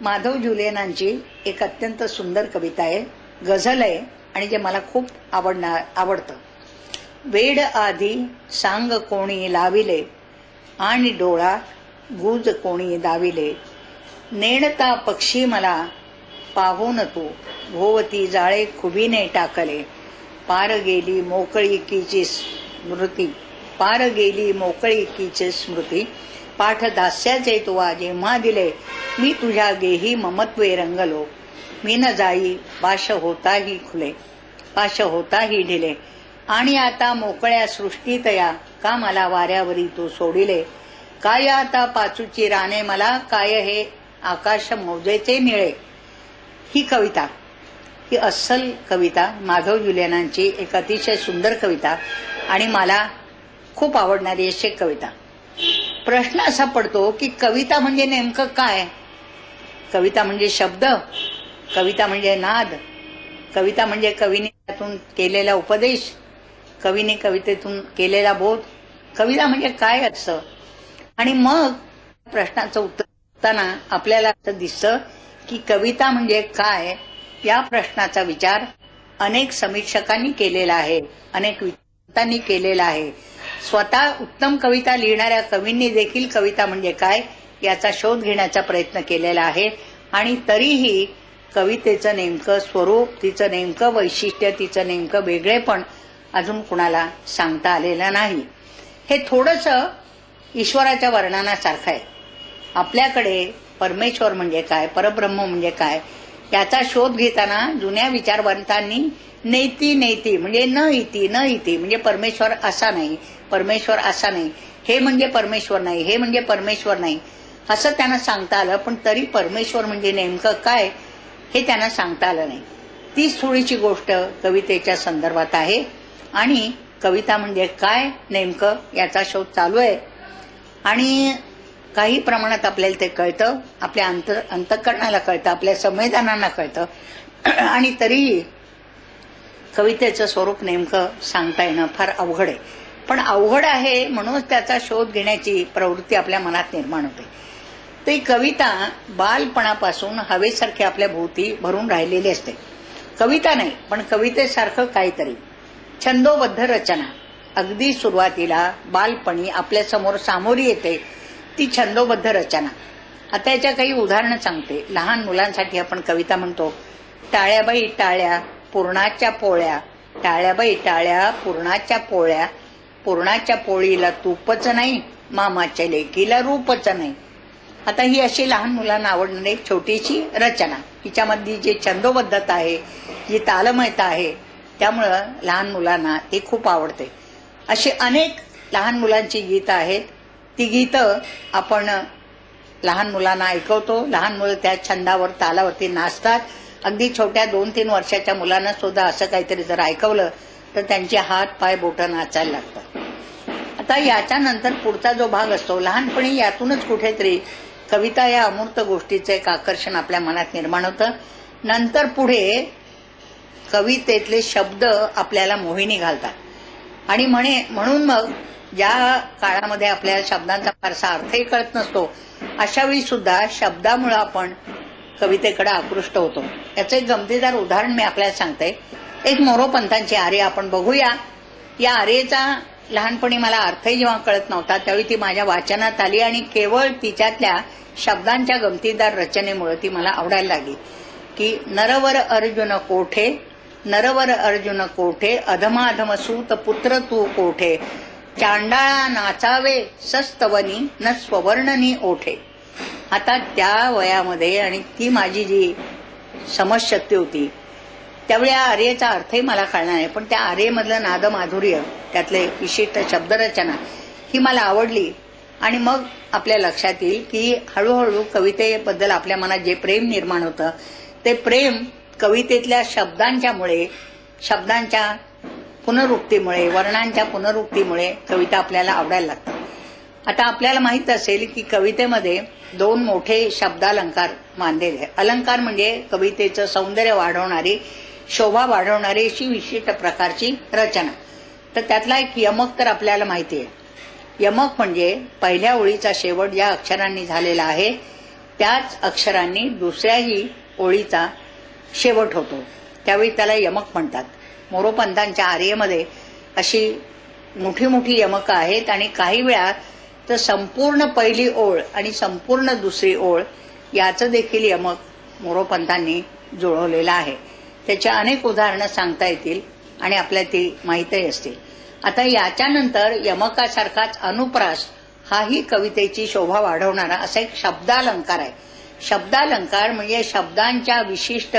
माधव जुलियनांची एक अत्यंत सुंदर कविता आहे गझल आहे आणि जे मला खूप आवडणार आवडतं. वेड आधी सांग कोणी लाविले आणि डोळा गुज कोणी दाविले. नेणता पक्षी मला पाहून तू भोवती जाळे खुबीने टाकले. पार गेली मोकळीकीची स्मृती पार गेली मोकळीकीची स्मृती. पाठ दास्याचे तुवा जेव्हा दिले मी तुझ्या गेही ममत्वे रंगलो. मी न जाई पाश होताही खुले पाश होताही ढिले. आणि आता मोकळ्या सृष्टीतया का मला वाऱ्यावरी तू सोडिले? काय आता पाचूची राणे मला काय हे आकाश मौजेचे निळे ही कविता ही अस्सल कविता माधव जुलियनांची एक अतिशय सुंदर कविता आणि मला खूप आवडणारी अशी कविता. प्रश्न असा पडतो की कविता म्हणजे नेमकं काय? कविता म्हणजे शब्द कविता म्हणजे नाद कविता म्हणजे कवीने त्यातून केलेला उपदेश कवीने कवितेतून केलेला बोध. कविता म्हणजे काय असतं आणि मग प्रश्नाचं उत्तर असताना आपल्याला असं दिसतं की कविता म्हणजे काय? या प्रश्नाचा विचार अनेक समीक्षकांनी केलेला आहे अनेक विचारांनी केलेला आहे. स्वतः उत्तम कविता लिहिणाऱ्या कवींनी देखील कविता म्हणजे काय याचा शोध घेण्याचा प्रयत्न केलेला आहे. आणि तरीही कवितेचं नेमकं स्वरूप तिचं नेमकं वैशिष्ट्य तिचं नेमकं वेगळेपण अजून कुणाला सांगता आलेलं नाही. हे थोडस ईश्वराच्या वर्णनासारखं आहे. आपल्याकडे परमेश्वर म्हणजे काय परब्रह्म म्हणजे काय याचा शोध घेताना जुन्या विचारवंतांनी नेती नेती म्हणजे न इति न इती म्हणजे परमेश्वर असा नाही परमेश्वर असा नाही. हे म्हणजे परमेश्वर नाही हे म्हणजे परमेश्वर नाही. असं त्यांना सांगता आलं पण तरी परमेश्वर म्हणजे नेमकं काय हे त्यांना सांगता आलं नाही. तीच थोडीची गोष्ट कवितेच्या संदर्भात आहे. आणि कविता म्हणजे काय नेमकं याचा शोध चालू आहे. आणि काही प्रमाणात आपल्याला ते कळतं आपल्या अंत अंतकरणाला कळतं आपल्या संवेदनांना कळतं. आणि तरीही कवितेचं स्वरूप नेमकं सांगता येणं फार अवघड आहे. पण अवघड आहे म्हणूनच त्याचा शोध घेण्याची प्रवृत्ती आपल्या मनात निर्माण होते. ती कविता बालपणापासून हवेसारखी आपल्या भोवती भरून राहिलेली असते. कविता नाही पण कवितेसारखं काहीतरी. छंदोबद्ध रचना. अगदी सुरुवातीला बालपणी आपल्यासमोर सामोरी येते ती छंदोबद्ध रचना. आता याच्या काही उदाहरणं सांगते. लहान मुलांसाठी आपण कविता म्हणतो. टाळ्याबाई टाळ्या पूर्णाच्या पोळ्या. टाळ्याबाई टाळ्या पूर्णाच्या पोळ्या. पूर्णाच्या पोळीला तूपच नाही मामाच्या लेकीला रूपच नाही. आता ही अशी लहान मुलांना आवडणारी एक छोटीशी रचना. हिच्यामधली जी छंदोबद्धता आहे जी तालमयता आहे त्यामुळं लहान मुलांना ती खूप आवडते. अशी अनेक लहान मुलांची गीतं आहेत. ती गीतं आपण लहान मुलांना ऐकवतो. लहान मुलं त्या छंदावर तालावरती नाचतात. अगदी छोट्या दोन तीन वर्षाच्या मुलांना सुद्धा असं काहीतरी जर ऐकवलं तर त्यांचे हात पाय बोटं नाचायला लागतात. आता याच्यानंतर पुढचा जो भाग असतो लहानपणी यातूनच कुठेतरी कविता या अमूर्त गोष्टीचं एक आकर्षण आपल्या मनात निर्माण होतं. नंतर पुढे कवितेतले शब्द आपल्याला मोहिनी घालतात. आणि म्हणे म्हणून मग ज्या काळामध्ये आपल्याला शब्दांचा फारसा अर्थही कळत नसतो अशा वेळी सुद्धा शब्दामुळे आपण कवितेकडे आकृष्ट होतो. याचं एक गमतीदार उदाहरण मी आपल्याला सांगते. एक मोरोपंथांची आर्य आपण बघूया. या आर्येचा लहानपणी मला अर्थही जेव्हा कळत नव्हता त्यावेळी ती माझ्या वाचनात आली आणि केवळ तिच्यातल्या शब्दांच्या गमतीदार रचनेमुळे ती मला आवडायला लागली. की नरवर अर्जुन कोठे? नरवर अर्जुन कोठे? अधमाधम सूत पुत्र तू कोठे? चांडाळा नाचावे सस्तवनी न स्ववर्णनी ओठे. आता त्या वयामध्ये आणि ती माझी जी समजशक्ती होती त्यावेळी या आर्येचा अर्थही मला कळणार नाही पण त्या आर्यमधलं नादमाधुर्य त्यातले विशिष्ट शब्दरचना ही मला आवडली. आणि मग आपल्या लक्षात येईल की हळूहळू कवितेबद्दल आपल्या मनात जे प्रेम निर्माण होतं ते प्रेम कवितेतल्या शब्दांच्यामुळे शब्दांच्या पुनरुक्तीमुळे वर्णांच्या पुनरुक्तीमुळे कविता आपल्याला आवडायला लागतात. आता आपल्याला माहीत असेल की कवितेमध्ये दोन मोठे शब्दालंकार मानलेले अलंकार म्हणजे कवितेचं सौंदर्य वाढवणारी शोभा वाढवणारी अशी विशिष्ट प्रकारची रचना. तर त्यातला एक यमक तर आपल्याला माहिती आहे. यमक म्हणजे पहिल्या ओळीचा शेवट ज्या अक्षरांनी झालेला आहे त्याच अक्षरांनी दुसऱ्याही ओळीचा शेवट होतो. त्यावेळी त्याला यमक म्हणतात. मोरोपंतांच्या आर्यमध्ये अशी मोठी मोठी यमकं आहेत आणि काही वेळा तर संपूर्ण पहिली ओळ आणि संपूर्ण दुसरी ओळ याचं देखील यमक मोरोपंतांनी जुळवलेलं आहे. त्याची अनेक उदाहरणं सांगता येतील आणि आपल्याला ती माहीतही असतील. आता याच्यानंतर यमकासारखाच अनुप्रास हाही कवितेची शोभा वाढवणारा असा एक शब्दालंकार आहे. शब्दालंकार म्हणजे शब्दांच्या विशिष्ट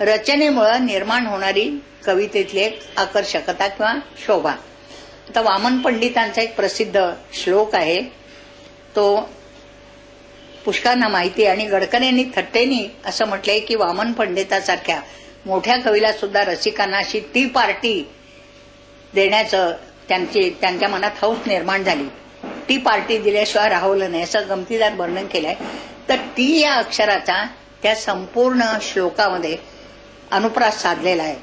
रचनेमुळं निर्माण होणारी कवितेतली एक आकर्षकता किंवा शोभा. आता वामन पंडितांचा एक प्रसिद्ध श्लोक आहे. तो पुष्कांना माहिती आहे आणि गडकरींनी थट्टेनी असं म्हटलंय की वामन पंडितासारख्या मोठ्या कवीला सुद्धा रसिकांना अशी ती पार्टी देण्याचं त्यांची त्यांच्या मनात हौस निर्माण झाली. ती पार्टी दिल्याशिवाय राहवलं नाही असं गमतीदार वर्णन केलंय. तर ती या अक्षराचा त्या संपूर्ण श्लोकामध्ये अनुप्रास साधलेला आहे.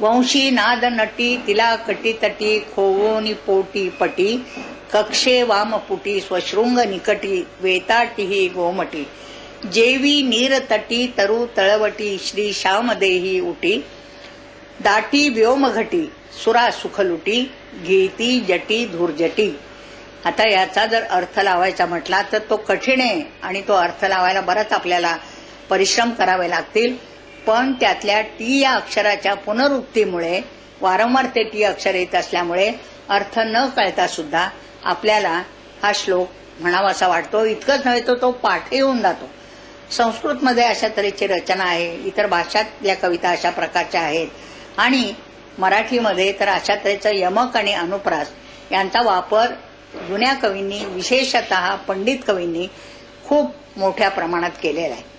वंशी नाद नटी तिला कटी तटी खोवोनी पोटी पटी कक्षे वामपुटी स्वशृंग निकटी वेताटिही गोमटी. जेवी नीर तटी तरु तळवटी श्री श्यामदेही उटी दाटी व्योमघटी सुरा सुखलुटी गीती जटी धुर्जटी आता याचा जर अर्थ लावायचा म्हटला तर तो कठीण आहे आणि तो अर्थ लावायला बराच आपल्याला परिश्रम करावे लागतील. पण त्यातल्या टी या अक्षराच्या पुनरुक्तीमुळे वारंवार ते टी अक्षर येत असल्यामुळे अर्थ न कळता सुद्धा आपल्याला हा श्लोक म्हणावासा वाटतो. इतकंच नव्हे तर तो पाठ येऊन जातो. संस्कृतमध्ये अशा तऱ्हेची रचना आहे इतर भाषातल्या कविता अशा प्रकारच्या आहेत. आणि मराठीमध्ये तर अशा तऱ्हेचं यमक आणि अनुप्रास यांचा वापर जुन्या कवींनी विशेषत पंडित कवींनी खूप मोठ्या प्रमाणात केलेला आहे.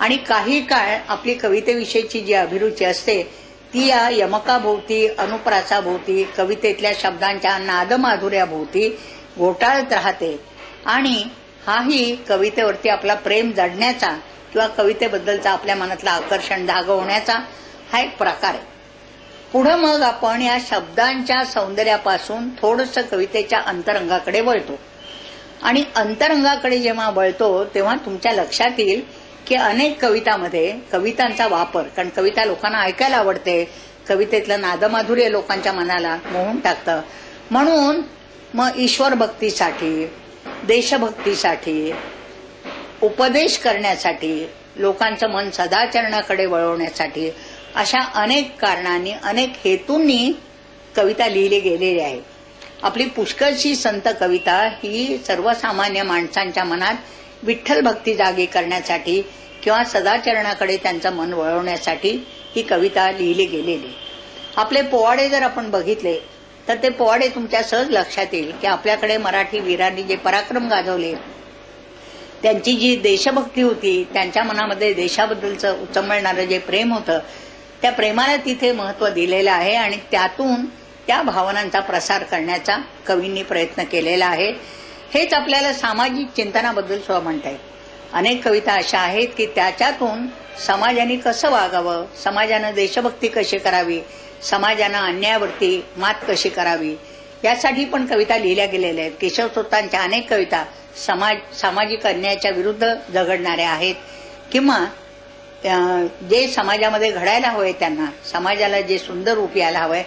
आणि काही काळ आपली कवितेविषयीची जी अभिरुची असते ती या यमकाभोवती अनुप्रासाभोवती कवितेतल्या शब्दांच्या नादमाधुर्याभोवती घोटाळत राहते. आणि हाही कवितेवरती आपला प्रेम जडण्याचा किंवा कवितेबद्दलचा आपल्या मनातलं आकर्षण दागवण्याचा हा एक प्रकार आहे. पुढं मग आपण या शब्दांच्या सौंदर्यापासून थोडस कवितेच्या अंतरंगाकडे वळतो. आणि अंतरंगाकडे जेव्हा वळतो तेव्हा तुमच्या लक्षात येईल की अनेक कवितामध्ये कवितांचा वापर कारण कविता लोकांना ऐकायला आवडते कवितेतलं नादमाधुर्य लोकांच्या मनाला मोहून टाकतं. म्हणून मग ईश्वर भक्तीसाठी देशभक्तीसाठी उपदेश करण्यासाठी लोकांचं मन सदाचरणाकडे वळवण्यासाठी अशा अनेक कारणांनी अनेक हेतूंनी कविता लिहिली गेलेली आहे. आपली पुष्कळशी संत कविता ही सर्वसामान्य माणसांच्या मनात विठ्ठल भक्ती जागी करण्यासाठी किंवा सदाचरणाकडे त्यांचं मन वळवण्यासाठी ही कविता लिहिली गेलेली आपले पोवाडे जर आपण बघितले तर ते पोवाडे तुमच्या सहज लक्षात येईल की आपल्याकडे मराठी वीरांनी जे पराक्रम गाजवले त्यांची जी देशभक्ती होती त्यांच्या मनामध्ये देशाबद्दलचं उचमळणारं जे प्रेम होतं त्या प्रेमाला तिथे महत्त्व दिलेलं आहे आणि त्यातून त्या भावनांचा प्रसार करण्याचा कवींनी प्रयत्न केलेला आहे. हेच आपल्याला सामाजिक चिंतनाबद्दल सुद्धा म्हणता येईल. अनेक कविता अशा आहेत की त्याच्यातून समाजाने कसं वागावं समाजानं देशभक्ती कशी करावी समाजानं अन्यायावरती मात कशी करावी? यासाठी पण कविता लिहिल्या गेलेल्या आहेत. केशवतोतांच्या अनेक कविता समाज सामाजिक अन्यायाच्या विरुद्ध झगडणाऱ्या आहेत. किंवा जे समाजामध्ये घडायला हवंय त्यांना समाजाला जे सुंदर रूप यायला हवंय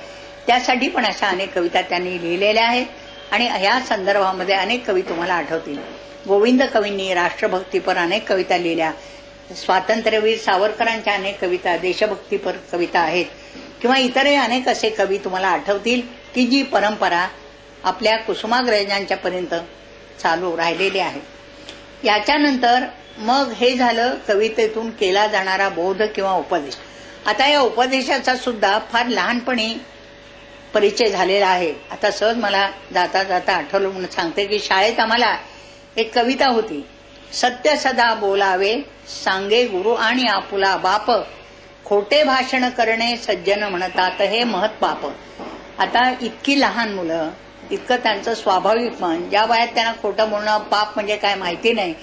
त्यासाठी पण अशा अनेक कविता त्यांनी लिहिलेल्या आहेत. आणि या संदर्भामध्ये अनेक कवी तुम्हाला आठवतील. गोविंद कवींनी राष्ट्रभक्तीपर अनेक कविता लिहिल्या. स्वातंत्र्यवीर सावरकरांच्या अनेक कविता देशभक्तीपर कविता आहेत. किंवा इतरही अनेक असे कवी तुम्हाला आठवतील की जी परंपरा आपल्या कुसुमाग्रजांच्या पर्यंत चालू राहिलेली आहे. याच्यानंतर मग हे झालं कवितेतून केला जाणारा बोध किंवा उपदेश. आता या उपदेशाचा सुद्धा फार लहानपणी परिचय झालेला आहे. आता सहज मला जाता जाता आठवलं म्हणून सांगते की शाळेत आम्हाला एक कविता होती. सत्य सदा बोलावे सांगे गुरु आणि आपुला बाप खोटे भाषण करणे सज्जन म्हणतात हे महत् पाप. आता इतकी लहान मुलं इतकं त्यांचं स्वाभाविक मन ज्या वयात त्यांना खोटं बोलणं पाप म्हणजे काय माहिती नाही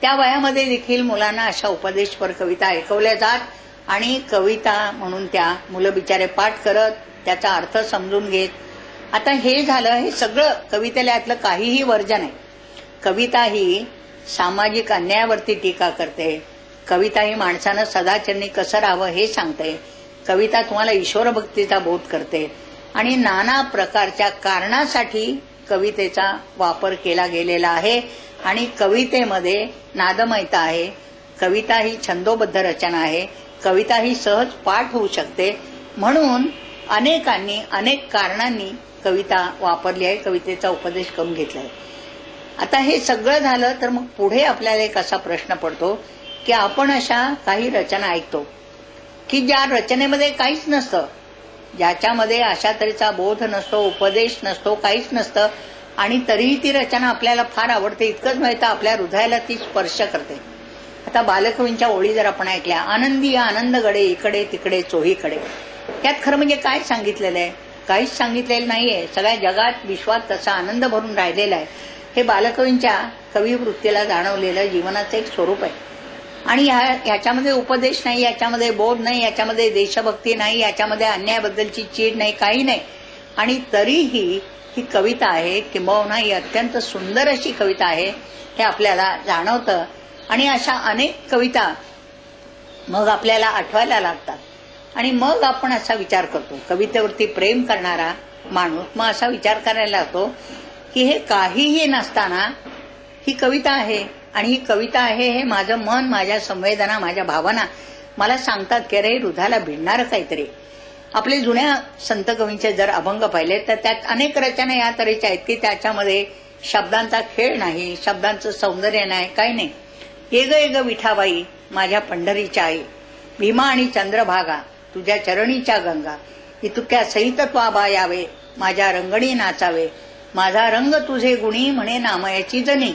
त्या वयामध्ये देखील मुलांना अशा उपदेशपर कविता ऐकवल्या जात आणि कविता म्हणून त्या मुलं बिचारे पाठ करत त्याचा अर्थ समजून घेत. आता हे झालं हे सगळं कवितेला यातलं काहीही वर्जन आहे. कविता ही सामाजिक अन्यायावरती टीका करते कविता ही माणसानं सदाचरणी कसं राहावं हे सांगते. कविता तुम्हाला ईश्वरभक्तीचा बोध करते. आणि नाना प्रकारच्या कारणासाठी कवितेचा वापर केला गेलेला आहे. आणि कवितेमध्ये नादमयता आहे. कविता ही छंदोबद्ध रचना आहे. कविता ही सहज पाठ होऊ शकते. म्हणून अनेकांनी अनेक कारणांनी कविता वापरली आहे. कवितेचा उपदेश करून घेतलाय. आता हे सगळं झालं तर मग पुढे आपल्याला एक असा प्रश्न पडतो. की आपण अशा काही रचना ऐकतो. की ज्या रचनेमध्ये काहीच नसतं. ज्याच्यामध्ये अशा तऱ्हेचा बोध नसतो उपदेश नसतो काहीच नसतं आणि तरीही ती रचना आपल्याला फार आवडते. इतकंच माहिती आपल्या हृदयाला ती स्पर्श करते. आता बालकवींच्या ओळी जर आपण ऐकल्या आनंदी आनंदगडे इकडे तिकडे चोहीकडे. त्यात खरं म्हणजे काय सांगितलेलं आहे? काहीच सांगितलेलं नाहीये. सगळ्या जगात विश्वात तसा आनंद भरून राहिलेला आहे. हे बालकवींच्या कवी वृत्तीला जाणवलेलं जीवनाचं एक स्वरूप आहे. आणि ह्याच्यामध्ये उपदेश नाही याच्यामध्ये बोध नाही याच्यामध्ये देशभक्ती नाही याच्यामध्ये अन्यायाबद्दलची चीड नाही काही नाही. आणि तरीही ही कविता आहे किंबहुना ही अत्यंत सुंदर अशी कविता आहे हे आपल्याला जाणवतं. आणि अशा अनेक कविता मग आपल्याला आठवायला लागतात. आणि मग आपण असा विचार करतो कवितेवरती प्रेम करणारा माणूस मग असा विचार करायला लागतो की हे काहीही नसताना ही कविता आहे. आणि ही कविता आहे हे माझं मन माझ्या संवेदना माझ्या भावना मला सांगतात की रे हृदयाला भिडणारं काहीतरी. आपले जुन्या संत कवींचे जर अभंग पाहिले तर त्यात अनेक रचना या तऱ्हेच्या आहेत की त्याच्यामध्ये शब्दांचा खेळ नाही शब्दांचं सौंदर्य नाही काही नाही. ये ग ग विठाबाई माझ्या पंढरीच्या आई भीमा आणि चंद्रभागा तुझ्या चरणीच्या गंगा इतुक्या सहित त्वाबा यावे माझ्या रंगणी नाचावे माझा रंग तुझे गुणी म्हणे नामयाची जनी.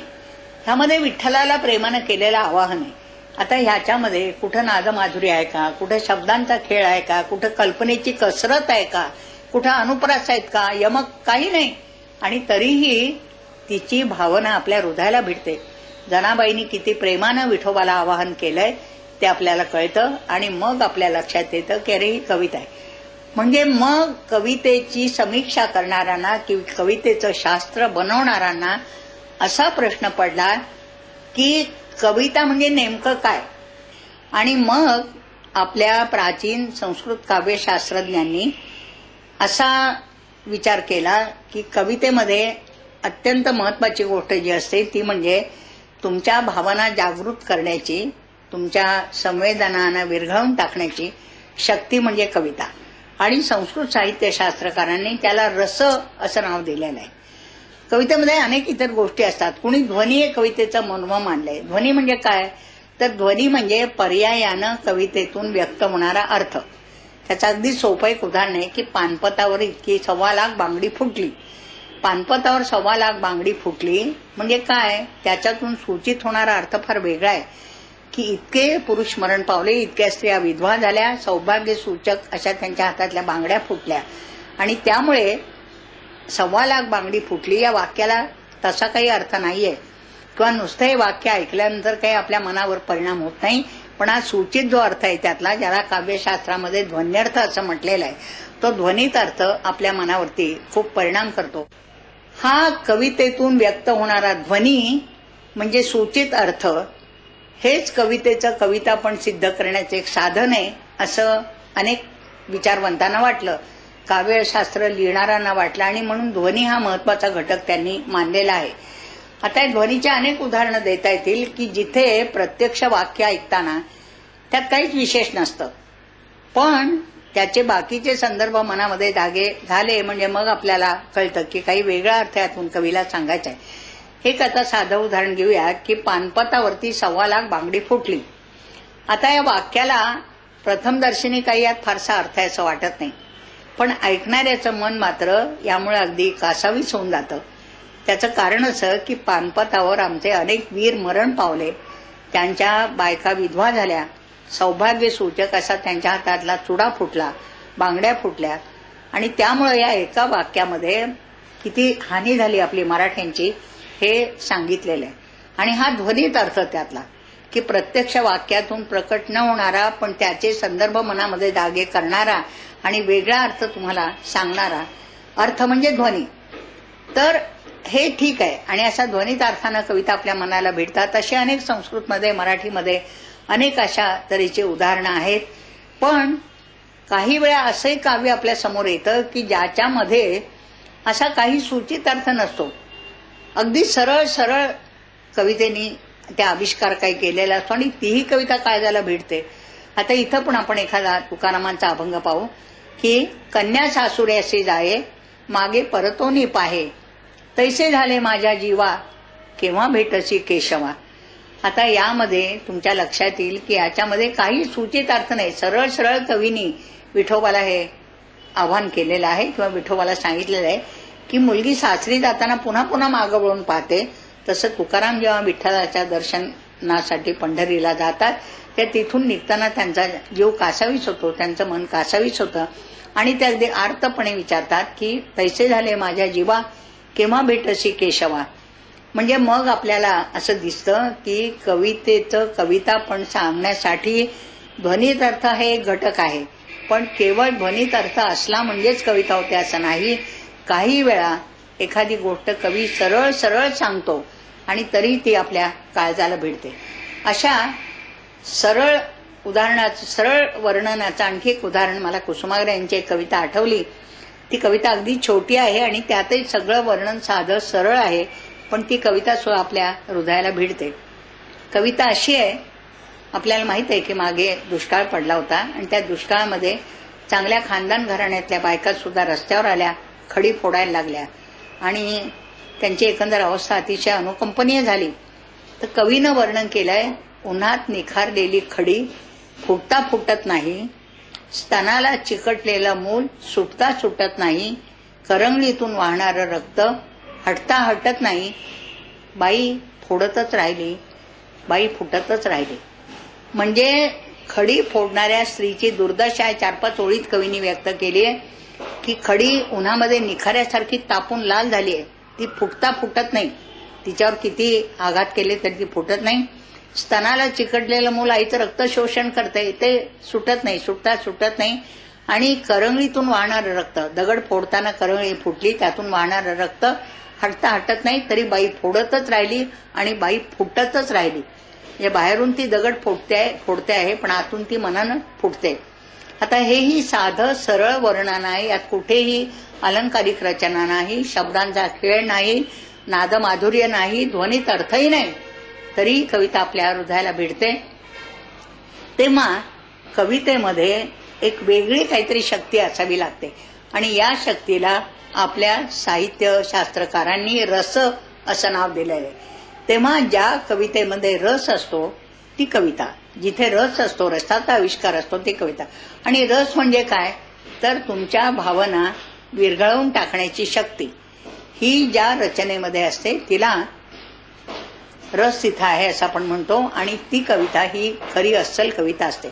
ह्यामध्ये विठ्ठलाला प्रेमानं केलेलं आवाहन आहे. आता ह्याच्यामध्ये कुठं नादमाधुरी आहे का? कुठं शब्दांचा खेळ आहे का? कुठं कल्पनेची कसरत आहे का? कुठं अनुप्रास आहेत का? यमक काही नाही. आणि तरीही तिची भावना आपल्या हृदयाला भिडते. जनाबाईंनी किती प्रेमानं विठोबाला आवाहन केलंय ते आपल्याला कळतं आणि मग आपल्या लक्षात येतं की अरे ही कविता आहे. म्हणजे मग कवितेची समीक्षा करणाऱ्यांना किंवा कवितेचं शास्त्र बनवणाऱ्यांना असा प्रश्न पडला की कविता म्हणजे नेमकं काय? आणि मग आपल्या प्राचीन संस्कृत काव्यशास्त्रज्ञांनी असा विचार केला की कवितेमध्ये अत्यंत महत्वाची गोष्ट जी असते ती म्हणजे तुमच्या भावना जागृत करण्याची तुमच्या संवेदनांना विरघळून टाकण्याची शक्ती म्हणजे कविता. आणि संस्कृत साहित्यशास्त्रकारांनी त्याला रस असं नाव दिलेलं आहे. कवितेमध्ये अनेक इतर गोष्टी असतात. कुणी ध्वनी हे कवितेचं मर्म मानलंय. ध्वनी म्हणजे काय? तर ध्वनी म्हणजे पर्यायानं कवितेतून व्यक्त होणारा अर्थ. त्याचं अगदी सोपं एक उदाहरण आहे की पानपतावर इतकी सव्वा लाख बांगडी फुटली. पानपतावर सव्वा लाख बांगडी फुटली म्हणजे काय? त्याच्यातून सूचित होणारा अर्थ फार वेगळा आहे की इतके पुरुष मरण पावले इतक्या स्त्रिया विधवा झाल्या सौभाग्य सूचक अशा त्यांच्या हातातल्या बांगड्या फुटल्या. आणि त्यामुळे सव्वा लाख बांगडी फुटली या वाक्याला तसा काही अर्थ नाहीये. किंवा नुसतं हे वाक्य ऐकल्यानंतर काही आपल्या मनावर परिणाम होत नाही. पण हा सूचित जो अर्थ आहे त्यातला ज्याला काव्यशास्त्रामध्ये ध्वन्यर्थ असं म्हटलेला आहे तो ध्वनित अर्थ आपल्या मनावरती खूप परिणाम करतो. हा कवितेतून व्यक्त होणारा ध्वनी म्हणजे सूचित अर्थ. हेच कवितेचं कविता पण सिद्ध करण्याचं एक साधन आहे असं अनेक विचारवंतांना वाटलं. काव्यशास्त्र लिहिणाऱ्यांना वाटलं आणि म्हणून ध्वनी हा महत्त्वाचा घटक त्यांनी मानलेला आहे. आता ध्वनीच्या अनेक उदाहरणं देता येतील की जिथे प्रत्यक्ष वाक्य ऐकताना त्यात काहीच विशेष नसतं. पण त्याचे बाकीचे संदर्भ मनामध्ये धागे झाले म्हणजे मग आपल्याला कळतं की काही वेगळा अर्थ यातून कवीला सांगायचा आहे. एक आता साधं उदाहरण घेऊया की पानपतावरती सव्वा लाख बांगडी फुटली. आता या वाक्याला प्रथमदर्शनी काही यात फारसा अर्थ आहे असं वाटत नाही. पण ऐकणाऱ्याचं मन मात्र यामुळे अगदी कासावीस होऊन जातं. त्याचं कारण असं की पानपतावर आमचे अनेक वीर मरण पावले. त्यांच्या बायका विधवा झाल्या. सौभाग्य सूचक असा त्यांच्या हातातला चुडा फुटला बांगड्या फुटल्या. आणि त्यामुळे या एका वाक्यामध्ये किती हानी झाली आपली मराठ्यांची हे सांगितलेलं आहे. आणि हा ध्वनीत अर्थ त्यातला की प्रत्यक्ष वाक्यातून प्रकट न होणारा पण त्याचे संदर्भ मनामध्ये दागे करणारा आणि वेगळा अर्थ तुम्हाला सांगणारा अर्थ म्हणजे ध्वनी. तर हे ठीक आहे. आणि अशा ध्वनित अर्थानं कविता आपल्या मनाला भेटतात असे अनेक संस्कृतमध्ये मराठीमध्ये अनेक अशा तऱ्हेचे उदाहरणं आहेत. पण काही वेळा असंही काव्य आपल्यासमोर येतं की ज्याच्यामध्ये असा काही सूचित अर्थ नसतो. अगदी सरळ सरळ कवितेनी त्या आविष्कार काही केलेला असतो आणि तीही कविता काळजाला भिडते. आता इथं पण आपण एखादा तुकारामांचा अभंग पाहू. की कन्या सासुऱ्याशी जाये मागे परतोनी पाहे. तैसे झाले माझ्या जीवा केव्हा भेटसी केशवा. आता यामध्ये तुमच्या लक्षात येईल की याच्यामध्ये काही सूचितार्थ नाही. सरळ सरळ कवीनी विठोबाला हे आव्हान केलेलं आहे किंवा विठोबाला सांगितलेलं आहे की मुलगी सासरी जाताना पुन्हा पुन्हा मागं वळून पाहते. तसं तुकाराम जेव्हा विठ्ठलाच्या दर्शनासाठी पंढरीला जातात त्या तिथून निघताना त्यांचा जीव कासावीस होतो त्यांचं मन कासावीस होतं. आणि ते अगदी आर्तपणे विचारतात की पैसे झाले माझ्या जीवा केव्हा भेटशी केशवा? म्हणजे मग आपल्याला असं दिसतं की कवितेचं कविता पण सांगण्यासाठी ध्वनीत अर्थ हे एक घटक आहे. पण केवळ ध्वनीत अर्थ असला म्हणजेच कविता होते असं नाही. काही वेळा एखादी गोष्ट कवी सरळ सरळ सांगतो आणि तरी ती आपल्या काळजाला भिडते. अशा सरळ उदाहरणाचं सरळ वर्णनाचं आणखी एक उदाहरण मला कुसुमाग्र यांची एक कविता आठवली. ती कविता अगदी छोटी आहे आणि त्यातही सगळं वर्णन साधं सरळ आहे पण ती कविता सु आपल्या हृदयाला भिडते. कविता अशी आहे आपल्याला माहीत आहे की मागे दुष्काळ पडला होता आणि त्या दुष्काळामध्ये चांगल्या खानदान घराण्यातल्या बायका सुद्धा रस्त्यावर आल्या खडी फोडायला लागल्या आणि त्यांची एकंदर अवस्था अतिशय अनुकंपनीय झाली. तर कवीनं वर्णन केलंय उन्हात निखारलेली खडी फुटता फुटत नाही स्तनाला चिकटलेलं मूल सुटता सुटत नाही करंगळीतून वाहणारं रक्त हटता हटत नाही. बाई फोडतच राहिली बाई फुटतच राहिली. म्हणजे खडी फोडणाऱ्या स्त्रीची दुर्दशा चार पाच ओळीत कवींनी व्यक्त केली आहे की खडी उन्हामध्ये निखाऱ्यासारखी तापून लाल झाली आहे. ती फुटता फुटत नाही. तिच्यावर किती आघात केले तरी ती फुटत नाही. स्तनाला चिकटलेलं मूल आईचं रक्त शोषण करते. ते सुटत नाही सुटता सुटत नाही. आणि करंगळीतून वाहणारं रक्त दगड फोडताना करंगळी फुटली त्यातून वाहणारं रक्त हटता हटत नाही तरी बाई फोडतच राहिली आणि बाई फुटतच राहिली. म्हणजे बाहेरून ती दगड फोडते आहे फोडते आहे पण आतून ती मनानं फुटते. आता हेही साधं सरळ वर्णन आहे. यात कुठेही अलंकारिक रचना नाही शब्दांचा खेळ नाही नादमाधुर्य नाही ध्वनीत अर्थही नाही. तरी कविता आपल्या हृदयाला भिडते. तेव्हा कवितेमध्ये एक वेगळी काहीतरी शक्ती असावी लागते. आणि या शक्तीला आपल्या साहित्य शास्त्रकारांनी रस असं नाव दिलेलं आहे तेव्हा ज्या कवितेमध्ये रस असतो ती कविता. जिथे रस असतो रसाचा आविष्कार असतो ती कविता. आणि रस म्हणजे काय? तर तुमच्या भावना विरघळवून टाकण्याची शक्ती. ही ज्या रचनेमध्ये असते तिला रस तिथं आहे असं आपण म्हणतो आणि ती कविता ही खरी अस्सल कविता असते.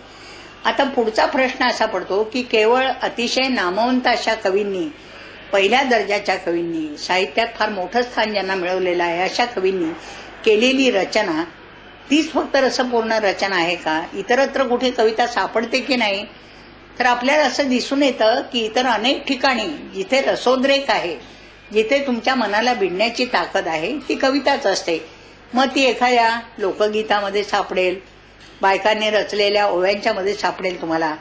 आता पुढचा प्रश्न असा पडतो की केवळ अतिशय नामवंत अशा कवींनी पहिल्या दर्जाच्या कवींनी साहित्यात फार मोठं स्थान ज्यांना मिळवलेलं आहे अशा कवींनी केलेली रचना तीच फक्त रसपूर्ण रचना आहे का? इतरत्र कुठे कविता सापडते की नाही? तर आपल्याला असं दिसून येतं की इतर अनेक ठिकाणी जिथे रसोद्रेक आहे जिथे तुमच्या मनाला भिडण्याची ताकद आहे ती कविताच असते. मग ती एखाद्या लोकगीतामध्ये सापडेल बायकांनी रचलेल्या ओव्यांच्या मध्ये सापडेल तुम्हाला.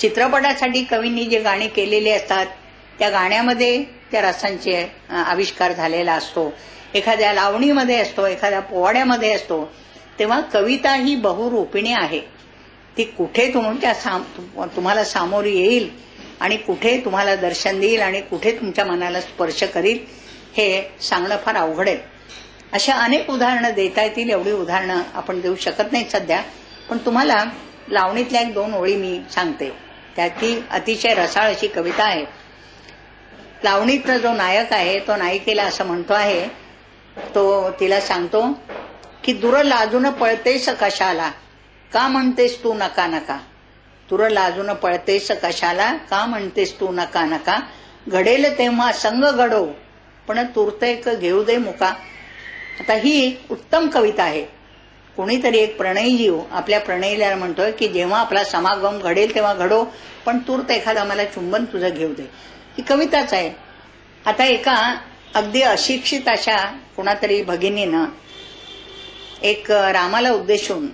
चित्रपटासाठी कवींनी जे गाणी केलेली असतात त्या गाण्यामध्ये त्या रसांचे आविष्कार झालेला असतो. एखाद्या लावणीमध्ये असतो एखाद्या पोवाड्यामध्ये असतो तेव्हा कविता ही बहुरूपिणी आहे. ती कुठे तुमच्या साम तुम्हाला सामोरी येईल आणि कुठे तुम्हाला दर्शन देईल आणि कुठे तुमच्या मनाला स्पर्श करील हे सांगणं फार अवघड आहे. अशा अनेक उदाहरणं देता येतील. एवढी उदाहरणं आपण देऊ शकत नाहीत सध्या. पण तुम्हाला लावणीतल्या एक दोन ओळी मी सांगते. त्यात ती अतिशय रसाळ अशी कविता आहे. लावणीतला जो नायक आहे तो नायिकेला असं म्हणतो आहे तो तिला सांगतो की दुर लाजून पळतेस कशाला? का म्हणतेस तू नका नका? तुर लाजून पळतेस कशाला? का म्हणतेस तू नका नका? घडेल तेव्हा संग घडो पण तुरते एक घेऊ दे मुका. आता ही उत्तम कविता आहे. कोणीतरी एक प्रणयी जीव आपल्या प्रणयीला म्हणतोय की जेव्हा आपला समागम घडेल तेव्हा घडो पण तूर्त एखादा मला चुंबन तुझं घेऊ दे. ही कविताच आहे. आता एका अगदी अशिक्षित अशा कोणातरी भगिनीनं एक रामाला उद्देशून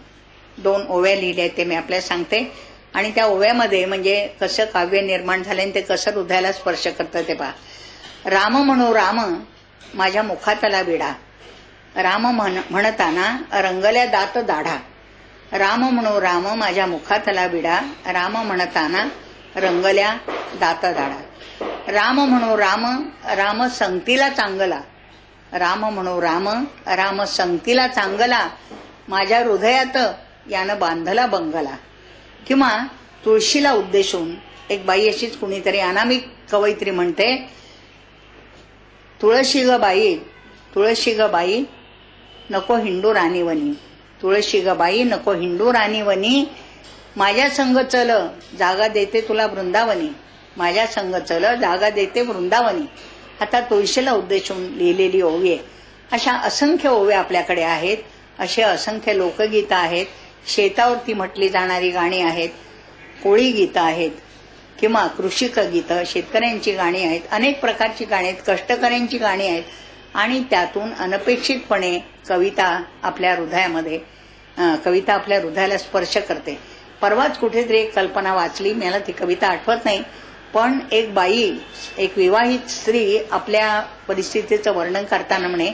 दोन ओव्या लिहिल्या ते मी आपल्याला सांगते. आणि त्या ओव्यामध्ये म्हणजे कसं काव्य निर्माण झालं आणि ते कसं हृदयाला स्पर्श करतं ते पहा. राम म्हणू राम माझ्या मुखातला विडा राम म्हण म्हणताना रंगल्या दात दाढा. राम म्हणो राम माझ्या मुखातला बिडा. राम म्हणताना रंगल्या दात दाढा. राम म्हणो राम राम संगतीला चांगला. राम म्हणो राम राम संगतीला चांगला. माझ्या हृदयात यानं बांधला बंगला. किंवा तुळशीला उद्देशून एक बाई अशीच कुणीतरी अनामिक कवयित्री म्हणते तुळशी ग बाई तुळशी ग बाई नको हिंडू राणीवनी. तुळशी ग बाई नको हिंडू राणीवनी. माझ्या संग चल जागा देते तुला वृंदावनी. माझ्या संग चल जागा देते वृंदावनी. आता तुळशीला उद्देशून लिहिलेली ओवी आहे. अशा असंख्य ओव्या आपल्याकडे आहेत. असे असंख्य लोकगीतं आहेत. शेतावरती म्हटली जाणारी गाणी आहेत. कोळी गीतं आहेत. किंवा कृषिक गीतं शेतकऱ्यांची गाणी आहेत. अनेक प्रकारची गाणी आहेत. कष्टकऱ्यांची गाणी आहेत. आणि त्यातून अनपेक्षितपणे कविता आपल्या हृदयामध्ये कविता आपल्या हृदयाला स्पर्श करते. परवाच कुठेतरी एक कल्पना वाचली मला ती कविता आठवत नाही पण एक बाई एक विवाहित स्त्री आपल्या परिस्थितीचं वर्णन करताना म्हणे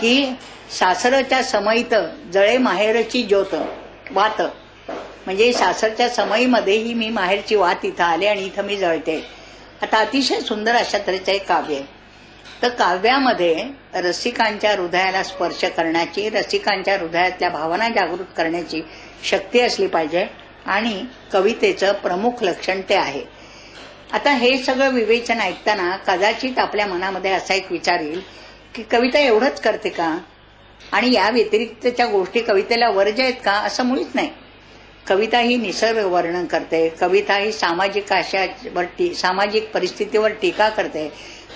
की सासरच्या समयीत जळे माहेरची ज्योत वात. म्हणजे सासरच्या समयीमध्येही मी माहेरची वात इथं आले आणि इथं मी जळते. आता अतिशय सुंदर अशा तऱ्हेचं एक काव्य आहे. तर काव्यामध्ये रसिकांच्या हृदयाला स्पर्श करण्याची रसिकांच्या हृदयातल्या भावना जागृत करण्याची शक्ती असली पाहिजे आणि कवितेचं प्रमुख लक्षण ते आहे. आता हे सगळं विवेचन ऐकताना कदाचित आपल्या मनामध्ये असा एक विचार येईल की कविता एवढंच करते का? आणि या व्यतिरिक्तच्या गोष्टी कवितेला वर्ज आहेत का असं मुळीच नाही. कविता ही निसर्ग वर्णन करते कविता ही सामाजिक आशावर टी सामाजिक परिस्थितीवर टीका करते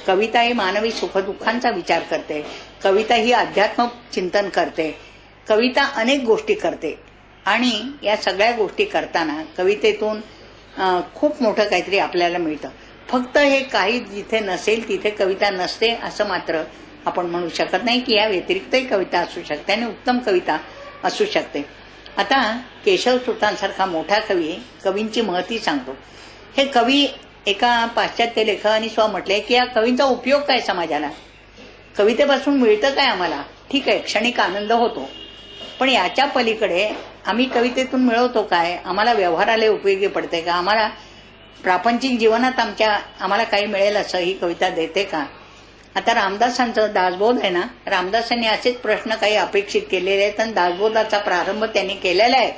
कविता ही मानवी सुखदुःखांचा विचार करते. कविता ही अध्यात्म चिंतन करते. कविता अनेक गोष्टी करते. आणि या सगळ्या गोष्टी करताना कवितेतून खूप मोठं काहीतरी आपल्याला मिळतं. फक्त हे काही जिथे नसेल तिथे कविता नसते असं मात्र आपण म्हणू शकत नाही की या व्यतिरिक्तही कविता असू शकते आणि उत्तम कविता असू शकते. आता केशव सुतांसारखा मोठा कवी कवींची महती सांगतो. हे कवी एका पाश्चात्य लेखकाने स्व म्हटले की या कवींचा उपयोग काय समाजाला? कवितेपासून मिळतं काय आम्हाला? ठीक आहे क्षणिक आनंद होतो. पण याच्या पलीकडे आम्ही कवितेतून मिळवतो काय? आम्हाला व्यवहाराला उपयोगी पडते का? आम्हाला प्रापंचिक जीवनात आमच्या आम्हाला काही मिळेल असं ही कविता देते का? आता रामदासांचं दासबोध आहे ना? रामदासांनी असेच प्रश्न काही अपेक्षित केलेले आहेत आणि दासबोधाचा प्रारंभ त्यांनी केलेला आहे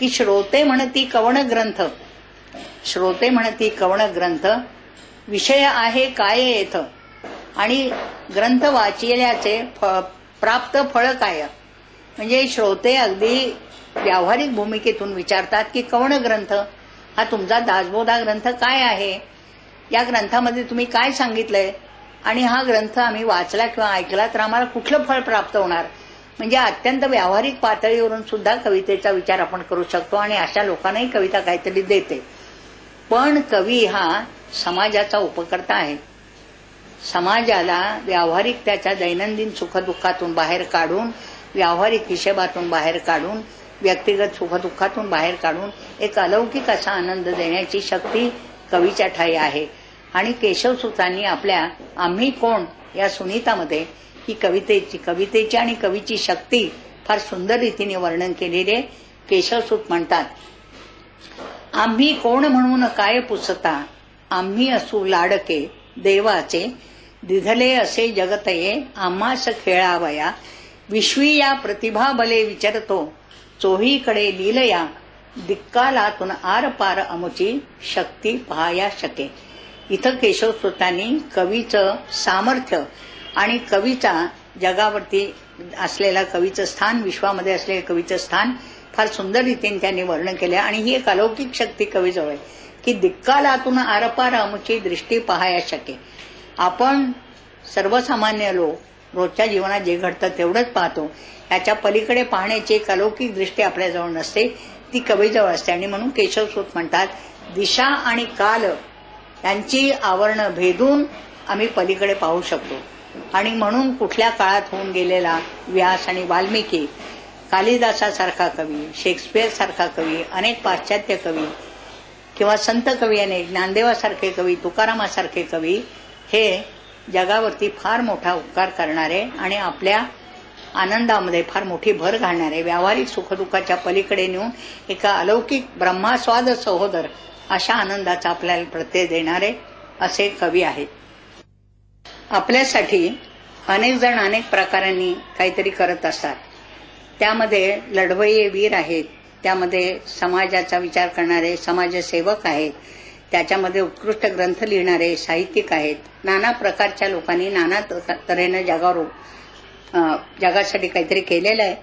की श्रोते म्हणती कवण ग्रंथ श्रोते म्हणती कवण ग्रंथ विषय आहे काय येथ? आणि ग्रंथ वाचिल्याचे प्राप्त फळ काय? म्हणजे श्रोते अगदी व्यावहारिक भूमिकेतून विचारतात की कवण ग्रंथ? हा तुमचा दासबोधा ग्रंथ काय आहे? या ग्रंथामध्ये तुम्ही काय सांगितलंय? आणि हा ग्रंथ आम्ही वाचला किंवा ऐकला तर आम्हाला कुठलं फळ प्राप्त होणार? म्हणजे अत्यंत व्यावहारिक पातळीवरून सुद्धा कवितेचा विचार आपण करू शकतो आणि अशा लोकांनाही कविता काहीतरी देते. पण कवी हा समाजाचा उपकर्ता आहे. समाजाला व्यावहारिक त्याच्या दैनंदिन सुखदुःखातून बाहेर काढून व्यावहारिक हिशेबातून बाहेर काढून व्यक्तिगत सुखदुःखातून बाहेर काढून एक अलौकिक असा आनंद देण्याची शक्ती कवीच्या ठाई आहे. आणि केशवसुतांनी आपल्या आम्ही कोण या सुनीतामध्ये ही कवितेची कवितेची आणि कवीची शक्ती फार सुंदर रीतीने वर्णन केलेले केशवसूत म्हणतात आम्ही कोण म्हणून काय पुसता? आम्ही असू लाडके देवाचे दिधले असे जगतये आम्हास खेळावया. विश्वी या प्रतिभा बले विचारतो चोहीकडे लिलया. दिक्कालातून आर पार अमुची शक्ती पाहाया शके. इथं केशवसूतांनी कवीचं सामर्थ्य आणि कवीचा जगावरती असलेला कवीचं स्थान विश्वामध्ये असलेलं कवीचं स्थान फार सुंदर रीतीने त्यांनी वर्णन केलं. आणि ही एक अलौकिक शक्ती कवीजवळ आहे की दिक्कालातून आरपार आमची दृष्टी पाहाया शके. आपण सर्वसामान्य लोक रोजच्या जीवनात जे घडतं तेवढंच पाहतो. याच्या पलीकडे पाहण्याची एक अलौकिक दृष्टी आपल्याजवळ नसते ती कवीजवळ असते. आणि म्हणून केशवसूत म्हणतात दिशा आणि काल यांची आवरणं भेदून आम्ही पलीकडे पाहू शकतो. आणि म्हणून कुठल्या काळात होऊन गेलेला व्यास आणि वाल्मिकी कालिदासासारखा कवी शेक्सपियर सारखा कवी अनेक पाश्चात्य कवी किंवा संत कवी अनेक ज्ञानदेवासारखे कवी तुकारामासारखे कवी हे जगावरती फार मोठा उपकार करणारे आणि आपल्या आनंदामध्ये फार मोठी भर घालणारे व्यावहारिक सुखदुःखाच्या पलीकडे नेऊन एका अलौकिक ब्रह्मास्वाद सहोदर अशा आनंदाचा आपल्याला प्रत्यय देणारे असे कवी आहेत. आपल्यासाठी अनेक जण अनेक प्रकारांनी काहीतरी करत असतात. त्यामध्ये लढवये वीर आहेत त्यामध्ये समाजाचा विचार करणारे समाजसेवक आहेत त्याच्यामध्ये उत्कृष्ट ग्रंथ लिहिणारे साहित्यिक आहेत. नाना प्रकारच्या लोकांनी नाना तऱ्हेनं जगावर जगासाठी काहीतरी केलेलं आहे.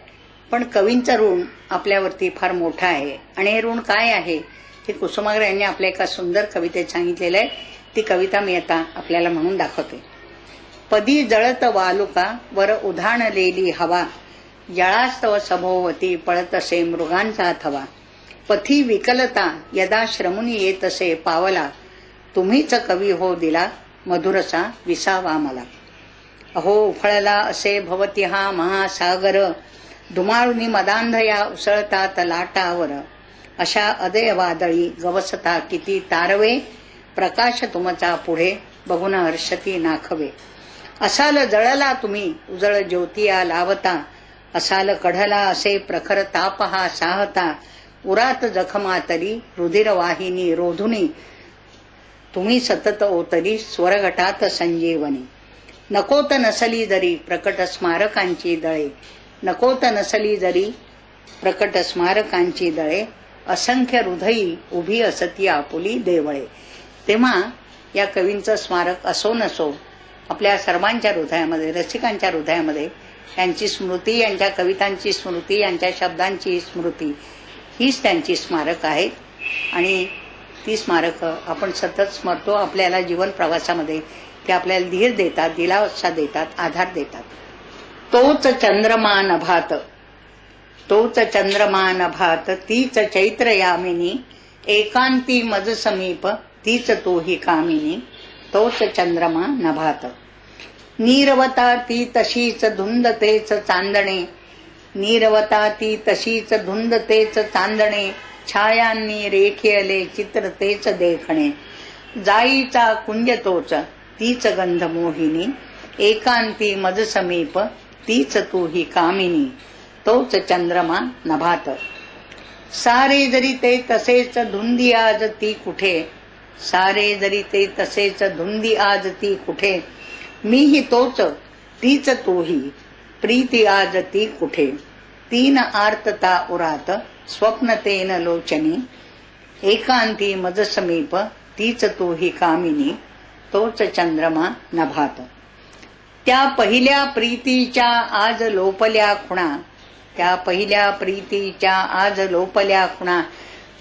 पण कवींचं ऋण आपल्यावरती फार मोठं आहे. आणि हे ऋण काय आहे? हे कुसुमाग्र यांनी आपल्या एका सुंदर कवितेत सांगितलेलं आहे. ती कविता मी आता आपल्याला म्हणून दाखवते. पदी जळत वालुका वर उधाणलेली हवा जळास्तव सभोवती पळत असे मृगांचा थवा. पथी विकलता यदा श्रमुनी येत असे पावला. तुम्हीच कवी हो दिला मधुरसा विसावा मला. अहो उफळला असे भवती हा महासागर. धुमाळुनी मदांध या उसळतात लाटावर. अशा अदय वादळी गवसता किती तारवे. प्रकाश तुमचा पुढे बघून हर्षती नाखवे. असाल जळला तुम्ही उजळ ज्योतिया लावता. असाल कढला असे प्रखर ताप हा साहता. उरात जखमा तरी रुधिर वाहिनी रोधुनी. तुम्ही सतत ओतरी स्वरगटात संजीवनी. नकोत नसली जरी प्रकट स्मारकांची दळे. नकोत नसली जरी प्रकट स्मारकांची दळे. असंख्य हृदयी उभी असती आपुली देवळे. तेव्हा या कवींचं स्मारक असो नसो आपल्या सर्वांच्या हृदयामध्ये रसिकांच्या हृदयामध्ये यांची स्मृती यांच्या कवितांची स्मृती यांच्या शब्दांची स्मृती हीच त्यांची स्मारक आहेत. आणि ती स्मारकं आपण सतत स्मरतो आपल्याला जीवन प्रवासामध्ये ते आपल्याला धीर देतात दिलासा देतात आधार देतात. तोच चंद्रमा नभात तोच चंद्रमा नभात तीच चैत्र यामिनी एकांती मज समीप तीच तोही कामिनी तोच चंद्रमा नभात नीरवता ती तशीच धुंद तेच चांदणे नीरवता ती तशीच धुंद तेच चांदणे छायांनी रेखियले चित्र तेच देखणे जाईचा कुंज तोच तीच गंध मोहिनी एकांती मज समीप तीच तू ही कामिनी तोच चंद्रमा नभात सारे जरी ते तसेच धुंदी आज ती कुठे सारे जरी ते तसेच धुंदी आज ती कुठे मीही तोच तीच तोही. प्रीती आज ती कुठे? तीन आर्तता उरात स्वप्न तेन लोचनी. एकांती मज समीप तीच तोही कामिनी. तोच चंद्रमा नभात. त्या पहिल्या प्रीतीच्या आज लोपल्या खुणा. त्या पहिल्या प्रीतीच्या आज लोपल्या खुणा.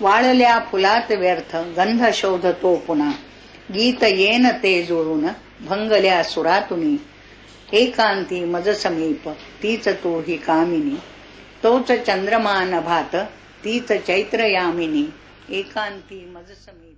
वाळल्या फुलात व्यर्थ गंध शोधतो पुन्हा. गीत येन ते जुळून भंगल्या सुरातुनी एकांती मज समीप तीच तो ही कामिनी. तोच चंद्रमा नभात तीच चैत्र यामिनी एकांती मज समीप.